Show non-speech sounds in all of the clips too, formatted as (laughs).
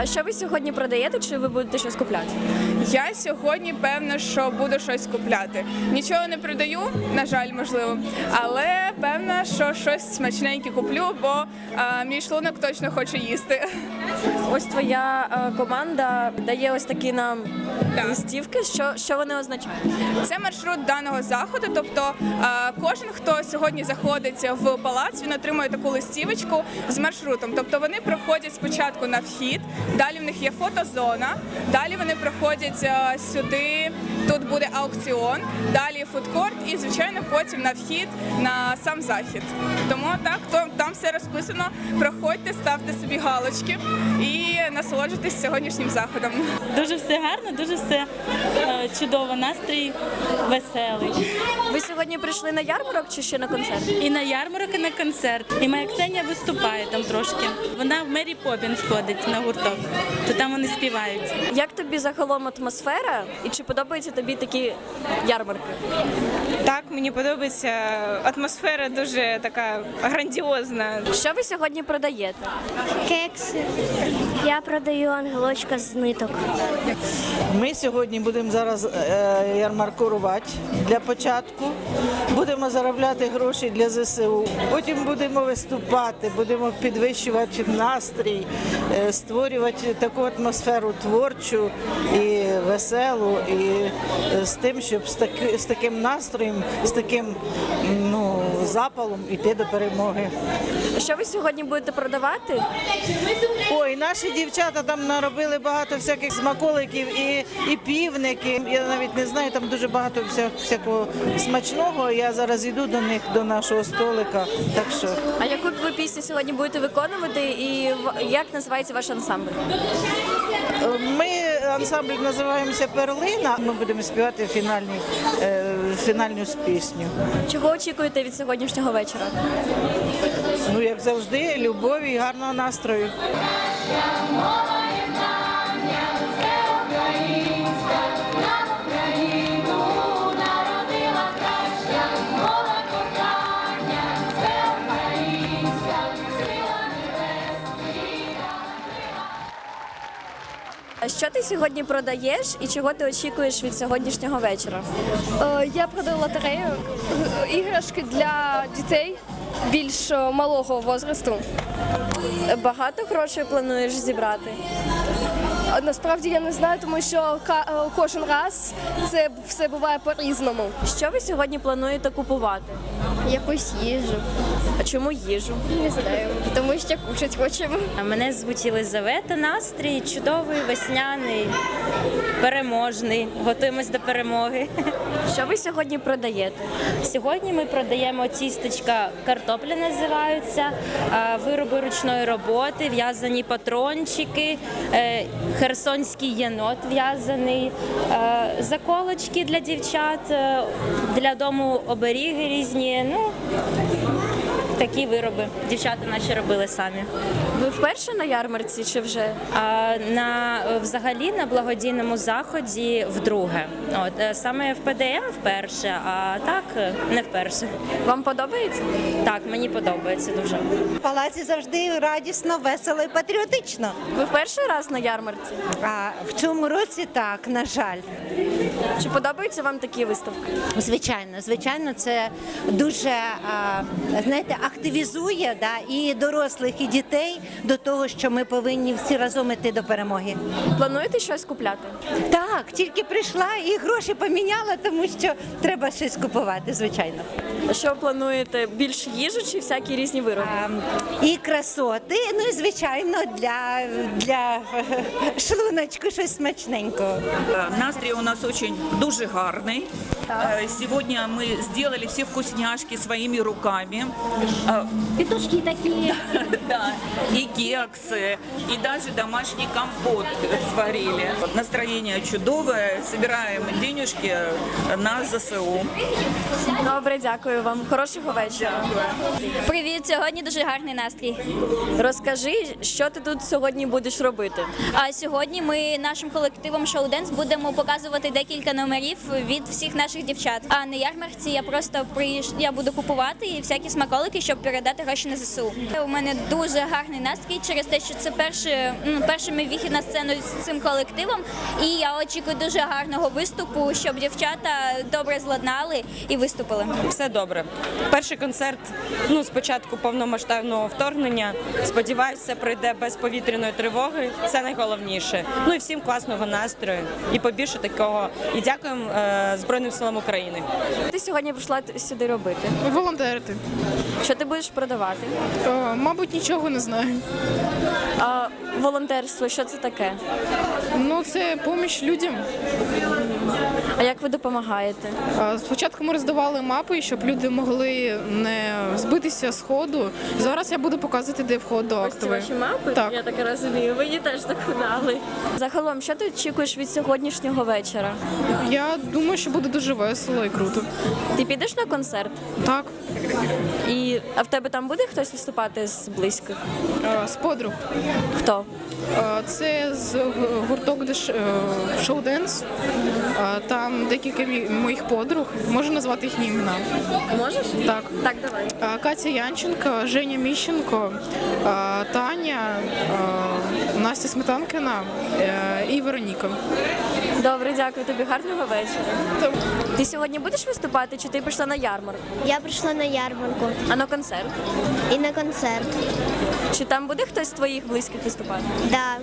А що ви сьогодні продаєте, чи ви будете щось купляти? Я сьогодні певна, що буду щось купляти. Нічого не продаю, на жаль, можливо, але певна, що щось смачненьке куплю, бо а, мій шлунок точно хоче їсти. Ось твоя е, команда дає ось такі нам. Листівки. Що, що вони означають? Це маршрут даного заходу. Тобто кожен, хто сьогодні заходить в палац, він отримує таку листівочку з маршрутом. Тобто вони проходять спочатку на вхід, далі в них є фотозона, далі вони проходять сюди. Тут буде аукціон, далі фудкорт і, звичайно, потім на вхід на сам захід. Тому так, то там все розписано. Проходьте, ставте собі галочки і насолоджуйтесь сьогоднішнім заходом. Дуже все гарно, дуже все е, чудово. Настрій веселий. Ви сьогодні прийшли на ярмарок чи ще на концерт? І на ярмарок, і на концерт. І моя Ксенія виступає там трошки. Вона в Мері Поппінс ходить на гурток, то там вони співають. Як тобі загалом атмосфера і чи подобаються тобі такі ярмарки? Так, мені подобається атмосфера дуже така грандіозна. Що ви сьогодні продаєте? Кекси. Я продаю ангелочка з ниток. Ми сьогодні будемо зараз е, ярмаркувати для початку. Будемо заробляти гроші для ЗСУ. Потім будемо виступати, будемо підвищувати настрій, е, створювати таку атмосферу творчу і веселу, і е, з тим, щоб з, таки, з таким з таким ну, запалом йти до перемоги. Що ви сьогодні будете продавати? Ой, наші дівчата там наробили багато всяких смаколиків і, і півники. Я навіть не знаю, там дуже багато вся, всякого смачного. Я зараз йду до них, до нашого столика. Так що А яку ви пісню сьогодні будете виконувати і як називається ваш ансамбль? ми ансамбль називаємося Перлина. Ми будемо співати фінальні, е, фінальну пісню. Чого очікуєте від сьогоднішнього вечора? Ну, як завжди, любові і гарного настрою. Що ти сьогодні продаєш і чого ти очікуєш від сьогоднішнього вечора? Е, Я продаю лотерею, е, іграшки для дітей більш е, малого возрасту. Багато грошей плануєш зібрати? Насправді я не знаю, тому що е, кожен раз це все буває по-різному. Що ви сьогодні плануєте купувати? Якусь їжу, А чому їжу? не знаю, тому що кушати хочемо. А Мене звуть Єлизавета. Настрій чудовий, весняний, переможний. Готуємось до перемоги. Що ви сьогодні продаєте? Сьогодні ми продаємо тістечка картопля називаються, вироби ручної роботи, в'язані патрончики, е, херсонський єнот в'язаний, е, заколочки для дівчат, е, для дому оберіги різні. Ну, такі вироби. Дівчата наші робили самі. Ви вперше на ярмарці чи вже? А на взагалі на благодійному заході вдруге. От е, саме в ПДМ вперше, а так не вперше. Вам подобається? Так, мені подобається дуже. В палаці завжди радісно, весело і патріотично. Ви перший раз на ярмарці? А в цьому році так, на жаль. Чи подобаються вам такі виставки? Звичайно, звичайно, це дуже а, знаєте, активізує да, і дорослих, і дітей до того, що ми повинні всі разом іти до перемоги. Плануєте щось купляти? Так, тільки прийшла і гроші поміняла, тому що треба щось купувати, звичайно. А Що плануєте? Більше їжі чи всякі різні вироби? А, і красоти, ну і звичайно для, для (laughs) шлуночку щось смачненького. Э, Настрій у нас очень дуже гарний. Э, Сегодня мы сделали все вкусняшки своими руками. Э, Петушки такі. (laughs) Да, и кексы, и даже домашний компот сварили. Настроение чудовое. Собираем денежки на ЗСУ. Добре, дякую вам. Хорошого вечора. Привіт, сьогодні дуже гарний настрій. Розкажи, що ти тут сьогодні будеш робити? А сьогодні ми нашим колективом Showdance будемо показувати декілька номерів від всіх наших наших дівчат. А на ярмарці я просто приїж... я буду купувати і всякі смаколики, щоб передати гроші на ЗСУ. У мене дуже гарний настрій через те, що це перший, ну, перший мій вихід на сцену з цим колективом. І я очікую дуже гарного виступу, щоб дівчата добре зладнали і виступили. Все добре. Перший концерт ну, з початку повномасштабного вторгнення. Сподіваюся, все пройде без повітряної тривоги. Це найголовніше. Ну і всім класного настрою і побільше такого. І дякуємо е, Збройним силам України. Ти сьогодні прийшла сюди робити. Волонтерити. Що ти будеш продавати? Мабуть, нічого не знаю. А волонтерство, що це таке? Ну, це поміч людям. А як ви допомагаєте? Спочатку ми роздавали мапи, щоб люди могли не збитися з ходу. Зараз я буду показувати, де вход до актової. мапи? Так. Я так розумію. Мені теж так дали. Загалом, що ти очікуєш від сьогоднішнього вечора? Я думаю, що буде дуже весело і круто. Ти підеш на концерт? Так, І а в тебе там буде хтось виступати з близьких? е, з подруг. Хто? Е, Це з гурток «Деш- шоу-денс. Е, Там декілька моїх подруг. Можу назвати їхні імена. Можеш? Так. Так, давай. Катя Янченко, Женя Міщенко, Таня, Настя Сметанкина е, і Вероніка. Добре, дякую тобі. Гарного вечора. Ти сьогодні будеш виступати, чи ти прийшла на ярмарку? Я прийшла на ярмарку А на концерт? і на концерт. Чи там буде хтось з твоїх близьких виступати? Да,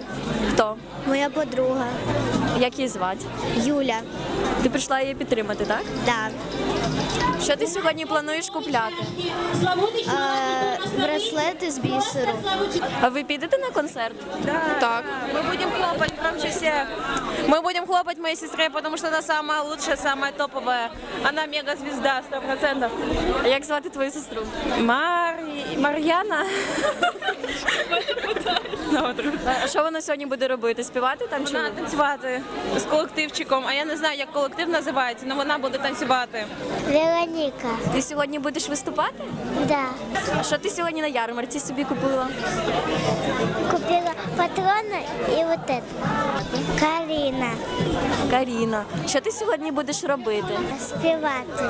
Хто? моя подруга Як її звати? Юля. Ти прийшла її підтримати, так? Да. Що ти сьогодні плануєш купляти? Е, браслети з бісеру. А ви підете на концерт? Так. Ми будемо хлопати громче всіх. Ми будемо хлопати моїй сестрі, тому що вона самая лучшая, самая топовая. Вона мега-звезда, 100%. Як звати твою сестру? Мар... Мар'яна. А що вона сьогодні буде робити? Співати там чи Вона танцювати з колективчиком, а я не знаю, як колектив називається, але вона буде танцювати. Вероніка. ти сьогодні будеш виступати? Да. А що ти сьогодні на ярмарці собі купила? Купила патроны и вот это. Карина. Каріна. Що ти сьогодні будеш робити? Співати.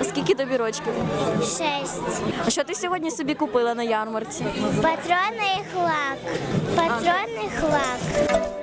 А Скільки тобі рочків? Шесть. А що ти сьогодні собі купила на ярмарці? Патроны и хлак. Патронний хлак.